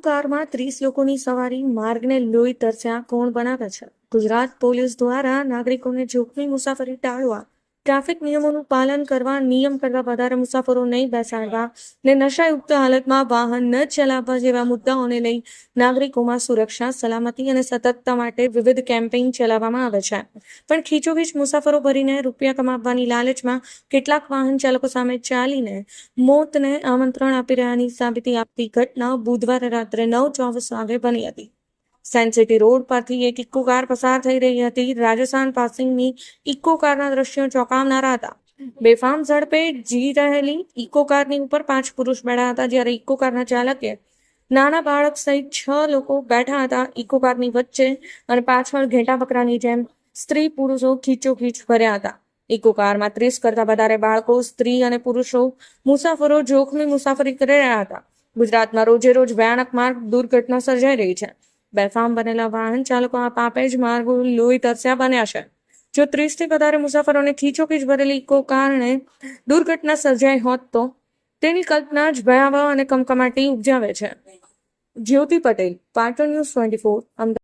કારમાં ત્રીસ લોકોની સવારી, માર્ગને લોહી તરસ્યા કોણ બનાવે છે? ગુજરાત પોલીસ દ્વારા નાગરિકોને જોખમી મુસાફરી ટાળવા ટ્રાફિક નિયમોનું પાલન કરવા, નિયમ કરતા વધારે મુસાફરો નહીં બેસાડવા ને નશાયુક્ત હાલતમાં વાહન ન ચલાવવા જેવા મુદ્દાઓને લઈ નાગરિકોમાં સુરક્ષા, સલામતી અને સતર્કતા માટે વિવિધ કેમ્પેઇન ચલાવવામાં આવે છે. પણ ખીચોખીચ મુસાફરો ભરીને રૂપિયા કમાવવાની લાલચમાં કેટલાક વાહન ચાલકો સામે ચાલીને મોતને આમંત્રણ આપી રહ્યાની સાબિતી આપતી ઘટના બુધવારે રાત્રે નવ ચોવીસ વાગે બની હતી. સાયન્સ સિટી રોડ પરથી એક ઇકો કાર પસાર થઈ રહી હતી. રાજસ્થાન પાસિંગની ઇકો કારના દ્રશ્યો ચોંકાવનારા હતા. બેફામ ઝડપે જી રહેલી ઇકો કારની ઉપર પાંચ પુરુષ બેઠા હતા, જ્યારે ઇકો કારના ચાલકે નાના બાળક સહિત છ લોકો બેઠા હતા ઇકો કારની વચ્ચે અને પાછળ ઘેટા બકરાની જેમ સ્ત્રી પુરુષો ખીચોખીચ ભર્યા હતા. ઇકો કારમાં ત્રીસ કરતા વધારે બાળકો, સ્ત્રી અને પુરુષો મુસાફરો જોખમી મુસાફરી કરી રહ્યા હતા. ગુજરાતમાં રોજે રોજ ભયાનક માર્ગ દુર્ઘટના સર્જાઈ રહી છે. બેફામ બનેલા વાહન ચાલકો આ પાપે જ માર્ગો લોહી તરસ્યા બન્યા છે. જો ત્રીસથી વધારે મુસાફરોને ખીચોખીચ ભરેલી ઇકો કારણે દુર્ઘટના સર્જાઈ હોત તો તેની કલ્પના જ ભયાવહ અને કમકમાટી ઉપજાવે છે. Jyoti Patel, Patan news twenty four